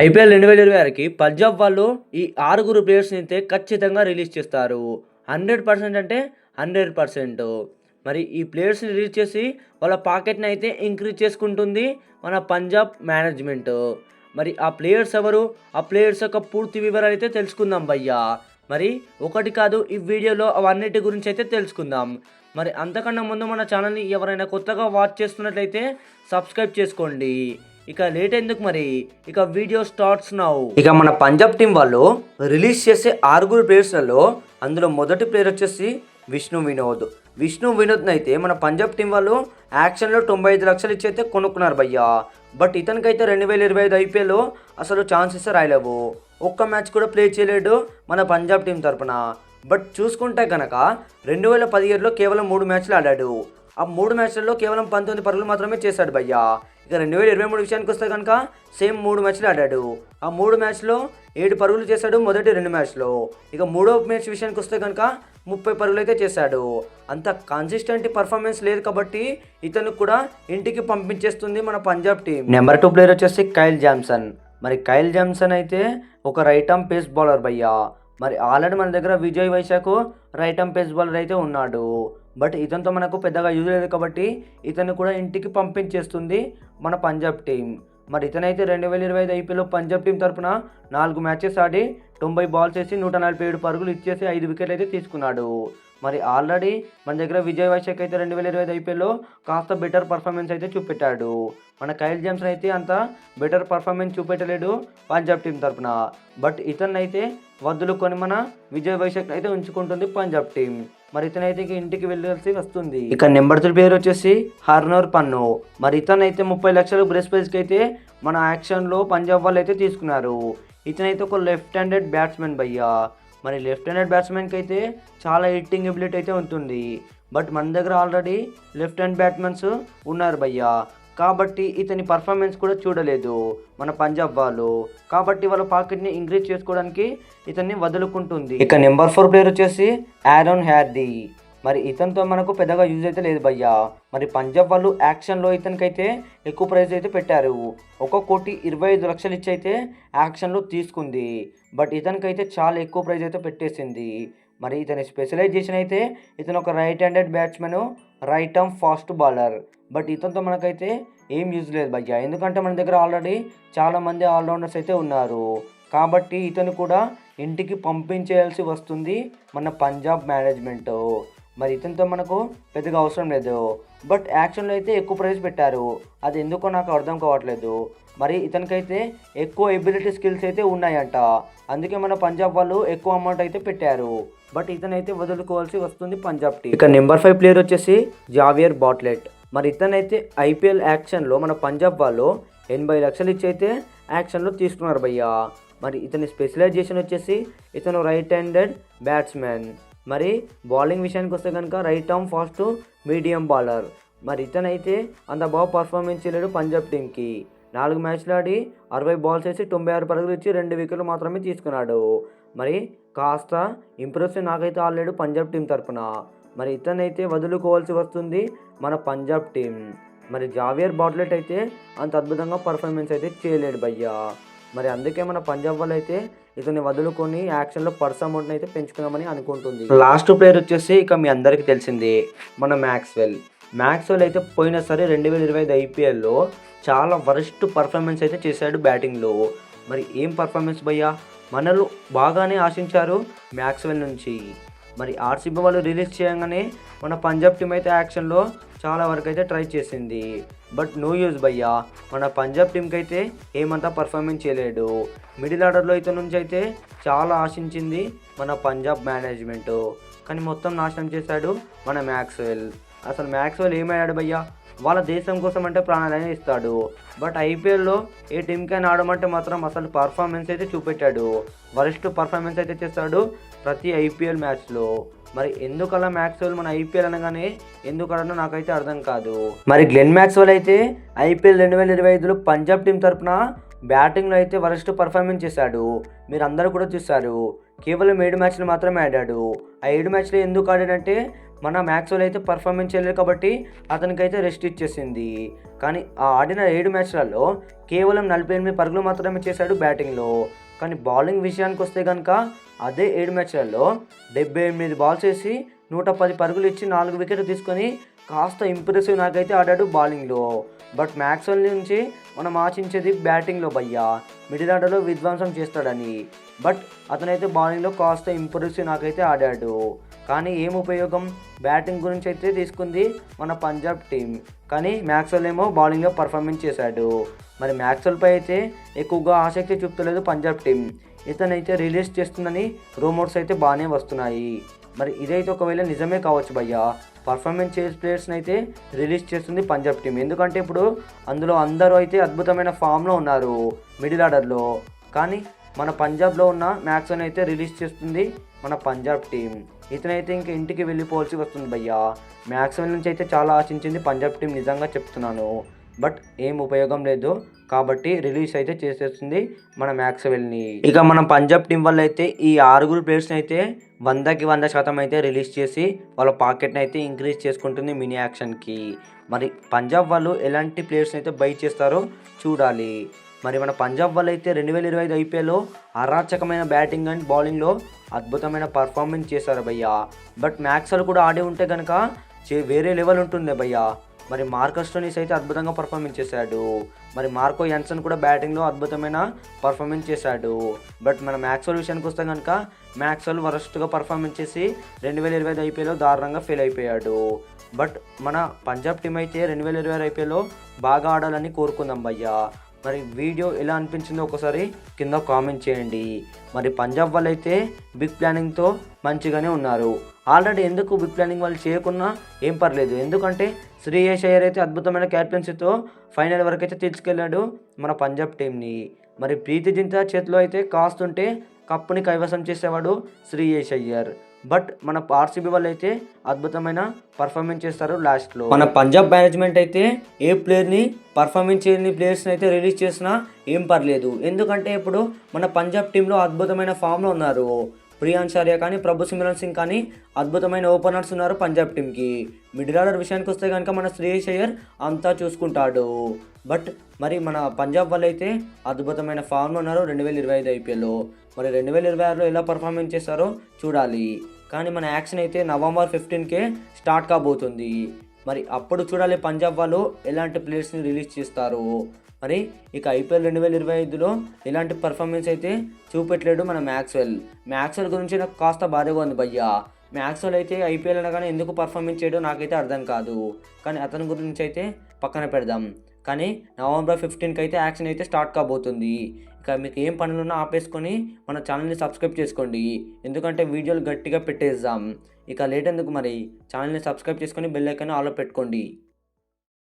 IPL రెండు వేల ఇరవై ఆరుకి పంజాబ్ వాళ్ళు ఈ ఆరుగురు ప్లేయర్స్ని అయితే ఖచ్చితంగా రిలీజ్ చేస్తారు. హండ్రెడ్ పర్సెంట్ అంటే హండ్రెడ్ పర్సెంట్. మరి ఈ ప్లేయర్స్ని రిలీజ్ చేసి వాళ్ళ పాకెట్ని అయితే ఇంక్రీజ్ చేసుకుంటుంది మన పంజాబ్ మేనేజ్మెంట్. మరి ఆ ప్లేయర్స్ ఎవరు? ఆ ప్లేయర్స్ యొక్క పూర్తి వివరాలు అయితే తెలుసుకుందాం భయ్యా. మరి ఒకటి కాదు ఈ వీడియోలో అవన్నిటి గురించి అయితే తెలుసుకుందాం. మరి అంతకన్నా ముందు మన ఛానల్ని ఎవరైనా కొత్తగా వాచ్ చేస్తున్నట్లయితే సబ్స్క్రైబ్ చేసుకోండి. ఇక లేట్ ఎందుకు మరి? ఇక వీడియో స్టార్ట్స్ నౌ ఇక మన పంజాబ్ టీం వాళ్ళు రిలీజ్ చేసే ఆరుగురు ప్లేయర్స్లలో అందులో మొదటి ప్లేయర్ వచ్చేసి విష్ణు వినోద్. విష్ణు వినోద్ని అయితే మన పంజాబ్ టీం వాళ్ళు యాక్షన్లో తొంభై ఐదు లక్షలు ఇచ్చి అయితే కొనుక్కున్నారు భయ్యా. బట్ ఇతనికైతే రెండు వేల ఇరవై ఐదు ఐపీఎల్లో అసలు ఛాన్సెస్ రాయలేవు. ఒక్క మ్యాచ్ కూడా ప్లే చేయలేడు మన పంజాబ్ టీం తరపున. బట్ చూసుకుంటే కనుక రెండు వేల పదిహేడులో కేవలం మూడు మ్యాచ్లు ఆడాడు. ఆ మూడు మ్యాచ్లలో కేవలం పంతొమ్మిది పరుగులు మాత్రమే చేశాడు భయ్యా. ఇక రెండు వేల ఇరవై మూడు విషయానికి వస్తే కనుక సేమ్ మూడు మ్యాచ్లు ఆడాడు. ఆ మూడు మ్యాచ్లో ఏడు పరుగులు చేశాడు మొదటి రెండు మ్యాచ్లో. ఇక మూడో మ్యాచ్ విషయానికి వస్తే కనుక ముప్పై పరుగులు అయితే చేశాడు. అంత కన్సిస్టెంట్ పర్ఫార్మెన్స్ లేదు కాబట్టి ఇతను కూడా ఇంటికి పంపించేస్తుంది మన Punjab team number two player వచ్చేసి కైల్ జామ్సన్ మరి కైల్ జామ్సన్ అయితే ఒక రైట్ ఆర్మ్ పేస్ బౌలర్ భయ్యా. మరి ఆల్రెడీ మన దగ్గర Vijay Vyshak right arm pace bowler అయితే ఉన్నాడు. బట్ ఇతనితో మనకు పెద్దగా యూజ్ లేదు కాబట్టి ఇతను కూడా ఇంటికి పంపించేస్తుంది మన పంజాబ్ టీం మరి ఇతనైతే రెండు వేల ఇరవై ఐదు ఐపీఎల్లో పంజాబ్ టీం తరపున నాలుగు మ్యాచెస్ ఆడి తొంభై బాల్స్ వేసి నూట నలభై ఏడు పరుగులు ఇచ్చేసి ఐదు వికెట్లు అయితే తీసుకున్నాడు. మరి ఆల్రెడీ మన దగ్గర విజయ్ వైశాఖ్ అయితే రెండు వేల ఇరవై ఐదు ఐపీఎల్లో కాస్త బెటర్ పర్ఫార్మెన్స్ అయితే చూపెట్టాడు. మన కైల్ జామ్సన్ అయితే అంత బెటర్ పర్ఫార్మెన్స్ చూపెట్టలేడు పంజాబ్ టీం తరపున. బట్ ఇతన్నైతే వద్దులు కొని మన విజయ్ వైశాఖ్ అయితే ఉంచుకుంటుంది పంజాబ్ టీం మరి ఇతనైతే ఇంటికి వెళ్ళాల్సి వస్తుంది. ఇక నెంబర్ త్రీ పేరు వచ్చేసి హార్నర్ పన్ను. మరి ఇతనైతే ముప్పై లక్షలు బ్రెస్ ప్రైజ్కి అయితే మన యాక్షన్లో పంజాబ్ వాళ్ళు అయితే తీసుకున్నారు. ఇతనైతే ఒక లెఫ్ట్ హ్యాండెడ్ బ్యాట్స్మెన్ భయ్యా. మరి లెఫ్ట్ హ్యాండెడ్ బ్యాట్స్మెన్కి అయితే చాలా హిట్టింగ్ ఎబిలిటీ అయితే ఉంటుంది. బట్ మన దగ్గర ఆల్రెడీ లెఫ్ట్ హ్యాండ్ బ్యాట్స్మెన్స్ ఉన్నారు భయ్యా. కాబట్టి ఇతని పర్ఫార్మెన్స్ కూడా చూడలేదు. మన పంజాబ్ వాళ్ళు. కాబట్టి వాళ్ళ పాకెట్ని ఇంక్రీజ్ చేసుకోవడానికి ఇతన్ని వదులుకుంటుంది. ఇక నెంబర్ ఫోర్ ప్లేయర్ వచ్చేసి యారోన్ హ్యార్డీ మరి ఇతనితో మనకు పెద్దగా యూజ్ అయితే లేదు భయ్యా. మరి పంజాబ్ వాళ్ళు యాక్షన్లో ఇతనికైతే ఎక్కువ ప్రైజ్ అయితే పెట్టారు. ఒక కోటి ఇరవై ఐదు లక్షలు ఇచ్చి అయితే యాక్షన్లో తీసుకుంది. బట్ ఇతనికైతే చాలా ఎక్కువ ప్రైజ్ అయితే పెట్టేసింది. మరి ఇతని స్పెషలైజేషన్ అయితే ఇతను ఒక right handed batsman right arm fast bowler but ఇతనితో మనకైతే ఏం యూజ్ లేదు భయ్య. ఎందుకంటే మన దగ్గర ఆల్రెడీ చాలామంది ఆల్రౌండర్స్ అయితే ఉన్నారు. కాబట్టి ఇతను కూడా ఇంటికి పంపించేయాల్సి వస్తుంది మన పంజాబ్ మేనేజ్మెంట్ మరి ఇతనితో మనకు పెద్దగా అవసరం లేదు. బట్ యాక్షన్లో అయితే ఎక్కువ ప్రైజ్ పెట్టారు. అది ఎందుకో నాకు అర్థం కావట్లేదు. మరి ఇతనికైతే ఎక్కువ ఎబిలిటీ స్కిల్స్ అయితే ఉన్నాయంట. అందుకే మన పంజాబ్ వాళ్ళు ఎక్కువ అమౌంట్ అయితే పెట్టారు. బట్ ఇతనైతే వదులుకోవాల్సి వస్తుంది పంజాబ్ టీం. ఇక నెంబర్ ఫైవ్ ప్లేయర్ వచ్చేసి జావియర్ బాట్లెట్. మరి ఇతనైతే ఐపీఎల్ యాక్షన్లో మన పంజాబ్ వాళ్ళు ఎనభై లక్షలు ఇచ్చి అయితే యాక్షన్లో తీసుకున్నారు భయ్యా. మరి ఇతని స్పెషలైజేషన్ వచ్చేసి ఇతను రైట్ హ్యాండెడ్ బ్యాట్స్మెన్ మరి బౌలింగ్ విషయానికి వస్తే కనుక right arm fast medium bowler మరి ఇతనైతే అంత బాగా పర్ఫార్మెన్స్ చేయలేడు పంజాబ్ టీంకి నాలుగు మ్యాచ్లు ఆడి అరవై బాల్స్ వేసి తొంభై ఆరు పరుగులు ఇచ్చి రెండు వికెట్లు మాత్రమే తీసుకున్నాడు. మరి కాస్త ఇంప్రెషన్ నాకైతే ఆడలేడు పంజాబ్ టీం తరఫున మరి ఇతనైతే వదులుకోవాల్సి వస్తుంది మన పంజాబ్ టీం మరి జావియర్ బాట్లెట్ అయితే అంత అద్భుతంగా పర్ఫార్మెన్స్ అయితే చేయలేడు భయ్యా. మరి అందుకే మన పంజాబ్ వాళ్ళు అయితే ఇతన్ని వదులుకొని యాక్షన్లో పర్స్ అమౌంట్ని అయితే పెంచుకుందామని అనుకుంటుంది. లాస్ట్ ప్లేయర్ వచ్చేసి ఇక మీ అందరికీ తెలిసిందే మన మ్యాక్స్వెల్. మ్యాక్స్వెల్ అయితే పోయిన సరే రెండు వేల ఇరవై ఐదు ఐపీఎల్లో చాలా వరస్ట్ పర్ఫార్మెన్స్ అయితే చేశాడు బ్యాటింగ్లో. మరి ఏం పర్ఫార్మెన్స్ భయ్యా? మనలు బాగానే ఆశించారు మ్యాక్స్వెల్ నుంచి. మరి ఆర్సీబీ వాళ్ళు రిలీజ్ చేయగానే మన పంజాబ్ టీం అయితే యాక్షన్లో చాలా వరకు అయితే ట్రై చేసింది. బట్ నో యూజ్ భయ్యా. మన పంజాబ్ టీంకి అయితే ఏమంతా పర్ఫార్మెన్స్ చేయలేడు. మిడిల్ ఆర్డర్లో అయితే నుంచి అయితే చాలా ఆశించింది మన పంజాబ్ మేనేజ్మెంట్ కానీ మొత్తం నాశనం చేశాడు మన మ్యాక్స్వెల్ అసలు మ్యాక్స్వెల్ ఏమయ్యాడు భయ్యా? వాళ్ళ దేశం కోసం అంటే ప్రాణాలనే ఇస్తాడు. బట్ ఐపీఎల్లో ఏ టీంకైనా ఆడమంటే మాత్రం అసలు పర్ఫార్మెన్స్ అయితే చూపెట్టాడు. వరస్ట్ పర్ఫార్మెన్స్ అయితే చేస్తాడు ప్రతి ఐపీఎల్ మ్యాచ్లో. మరి ఎందుకలా మ్యాక్స్వెల్ మన ఐపీఎల్ అనగానే ఎందుకు నాకైతే అర్థం కాదు. మరి గ్లెన్ మ్యాక్స్వెల్ అయితే ఐపీఎల్ రెండు వేల ఇరవై ఐదులో పంజాబ్ టీం తరఫున బ్యాటింగ్లో అయితే వరస్ట్ పర్ఫార్మెన్స్ చేశాడు. మీరు అందరూ కూడా చూశారు. కేవలం ఏడు మ్యాచ్లు మాత్రమే ఆడాడు. ఆ ఏడు మ్యాచ్లు ఎందుకు ఆడాడంటే మన మ్యాక్స్వెల్ అయితే పర్ఫార్మెన్స్ చేయలేదు కాబట్టి అతనికైతే రెస్ట్ ఇచ్చేసింది. కానీ ఆ ఆడిన ఏడు మ్యాచ్లలో కేవలం నలభై ఎనిమిది పరుగులు మాత్రమే చేశాడు బ్యాటింగ్లో. కానీ బౌలింగ్ విషయానికి వస్తే కనుక అదే ఏడు మ్యాచ్లలో డెబ్బై ఎనిమిది బాల్స్ వేసి నూట పది పరుగులు ఇచ్చి నాలుగు వికెట్లు తీసుకొని కాస్త ఇంప్రెసివ్ నాకైతే ఆడాడు బౌలింగ్లో. బట్ మ్యాక్స్వెల్ నుంచి మనం ఆశించేది బ్యాటింగ్లో భయ్యా. మిడిల్ ఆర్డర్లో విధ్వంసం చేస్తాడని. బట్ అతనైతే బౌలింగ్లో కాస్త ఇంప్రెసివ్ నాకైతే ఆడాడు. కానీ ఏం ఉపయోగం? బ్యాటింగ్ గురించి అయితే తీసుకుంది మన పంజాబ్ టీం కానీ మ్యాక్స్వెల్ ఏమో బౌలింగ్లో పర్ఫార్మెన్స్ చేశాడు. మరి మ్యాక్స్వెల్పై అయితే ఎక్కువగా ఆసక్తి చూపుతలేదు పంజాబ్ టీం ఇతనైతే రిలీజ్ చేస్తుందని రూమర్స్ అయితే బాగానే వస్తున్నాయి. మరి ఇదైతే ఒకవేళ నిజమే కావచ్చు భయ్యా. పర్ఫార్మెన్స్ చేసే ప్లేయర్స్ని అయితే రిలీజ్ చేస్తుంది పంజాబ్ టీం ఎందుకంటే ఇప్పుడు అందులో అందరూ అయితే అద్భుతమైన ఫామ్లో ఉన్నారు మిడిల్ ఆర్డర్లో. కానీ మన పంజాబ్లో ఉన్న మ్యాక్స్ని అయితే రిలీజ్ చేస్తుంది మన పంజాబ్ టీం ఇతనైతే ఇంక ఇంటికి వెళ్ళిపోవాల్సి వస్తుంది భయ్యా. మ్యాక్స్వెల్ నుంచి అయితే చాలా ఆశించింది పంజాబ్ టీం నిజంగా చెప్తున్నాను. బట్ ఏం ఉపయోగం లేదు. కాబట్టి రిలీజ్ అయితే చేసేస్తుంది మన మ్యాక్స్వెల్ని. ఇక మన పంజాబ్ టీం వల్ల అయితే ఈ ఆరుగురు ప్లేయర్స్ని అయితే వందకి వంద శాతం అయితే రిలీజ్ చేసి వాళ్ళ పాకెట్ని అయితే ఇంక్రీజ్ చేసుకుంటుంది మినీ యాక్షన్కి. మరి పంజాబ్ వాళ్ళు ఎలాంటి ప్లేయర్స్ని అయితే బై చేస్తారో చూడాలి. మరి మన పంజాబ్ వాళ్ళు అయితే రెండు వేల ఇరవై ఐదు ఐపీఎల్లో అరాచకమైన బ్యాటింగ్ అండ్ బౌలింగ్లో అద్భుతమైన పర్ఫార్మెన్స్ చేశారు భయ్యా. బట్ మ్యాక్స్వెల్ కూడా ఆడి ఉంటే కనుక చే వేరే లెవెల్ ఉంటుండే భయ్యా. మరి మార్కస్ టోనీస్ అయితే అద్భుతంగా పర్ఫార్మెన్స్ చేశాడు. మరి మార్కో యన్సన్ కూడా బ్యాటింగ్లో అద్భుతమైన పర్ఫార్మెన్స్ చేశాడు. బట్ మన మ్యాక్స్వెల్ విషయానికి వస్తే కనుక మ్యాక్స్వెల్ వరస్ట్గా పర్ఫార్మెన్స్ చేసి రెండు వేల ఇరవై ఐదు ఐపీఎల్లో దారుణంగా ఫెయిల్ అయిపోయాడు. బట్ మన పంజాబ్ టీం అయితే రెండు వేల ఇరవై ఐపీఎల్లో బాగా ఆడాలని కోరుకుందాం భయ్యా. మరి వీడియో ఎలా అనిపించిందో ఒకసారి కింద కామెంట్ చేయండి. మరి పంజాబ్ వాళ్ళు అయితే బిగ్ ప్లానింగ్తో మంచిగానే ఉన్నారు. ఆల్రెడీ ఎందుకు బిగ్ ప్లానింగ్ వాళ్ళు చేయకున్నా ఏం పర్లేదు. ఎందుకంటే శ్రీయేష్ అయ్యర్ అయితే అద్భుతమైన క్యాప్టెన్సీతో ఫైనల్ వరకు అయితే తీసుకెళ్ళాడు మన పంజాబ్ టీంని మరి ప్రీతి జింతా చేతిలో అయితే కాస్తుంటే కప్పుని కైవసం చేసేవాడు శ్రీయేష్ అయ్యర్. బట్ మన ఆర్సీబీ వాళ్ళు అయితే అద్భుతమైన పర్ఫార్మెన్స్ చేస్తారు లాస్ట్లో మన పంజాబ్ మేనేజ్మెంట్ అయితే ఏ ప్లేయర్ని పర్ఫార్మెన్స్ చేయని ప్లేయర్స్ని అయితే రిలీజ్ చేసినా ఏం పర్లేదు. ఎందుకంటే ఇప్పుడు మన పంజాబ్ టీంలో అద్భుతమైన ఫామ్లో ఉన్నారు. ప్రియాన్ షారియా కానీ ప్రభు సిమ్రన్ సింగ్ కానీ అద్భుతమైన ఓపెనర్స్ ఉన్నారు పంజాబ్ టీంకి మిడిల్ ఆర్డర్ విషయానికి వస్తే కనుక మన శ్రేయస్ అయ్యర్ అంతా చూసుకుంటాడు. బట్ మరి మన పంజాబ్ వాళ్ళు అయితే అద్భుతమైన ఫామ్లో ఉన్నారు. రెండు వేల ఇరవై ఐదు ఐపీఎల్లో. మరి రెండు వేల ఇరవై ఆరులో ఎలా పర్ఫార్మెన్స్ చేస్తారో చూడాలి. కానీ మన యాక్షన్ అయితే నవంబర్ ఫిఫ్టీన్కే స్టార్ట్ కాబోతుంది. మరి అప్పుడు చూడాలి పంజాబ్ వాళ్ళు ఎలాంటి ప్లేయర్స్ని రిలీజ్ చేస్తారు. మరి ఇక ఐపీఎల్ రెండు వేల ఇరవై ఐదులో ఎలాంటి పర్ఫార్మెన్స్ అయితే చూపెట్టలేడు మన మ్యాక్స్వెల్. మ్యాక్స్వెల్ గురించి నాకు కాస్త బాధగా ఉంది భయ్యా. మ్యాక్స్వెల్ అయితే ఐపీఎల్ అనగానే ఎందుకు పర్ఫార్మెన్స్ చేయడం నాకైతే అర్థం కాదు. కానీ అతని గురించి అయితే పక్కన పెడదాం. కానీ నవంబర్ ఫిఫ్టీన్కి అయితే యాక్షన్ అయితే స్టార్ట్ కాబోతుంది. ఇక మీకు ఏం పనులున్నా ఆపేసుకొని మన ఛానల్ని సబ్స్క్రైబ్ చేసుకోండి. ఎందుకంటే వీడియోలు గట్టిగా పెట్టేద్దాం. ఇక లేట్ ఎందుకు మరి? ఛానల్ని సబ్స్క్రైబ్ చేసుకొని బెల్ ఐకాన్ ఆలో పెట్టుకోండి.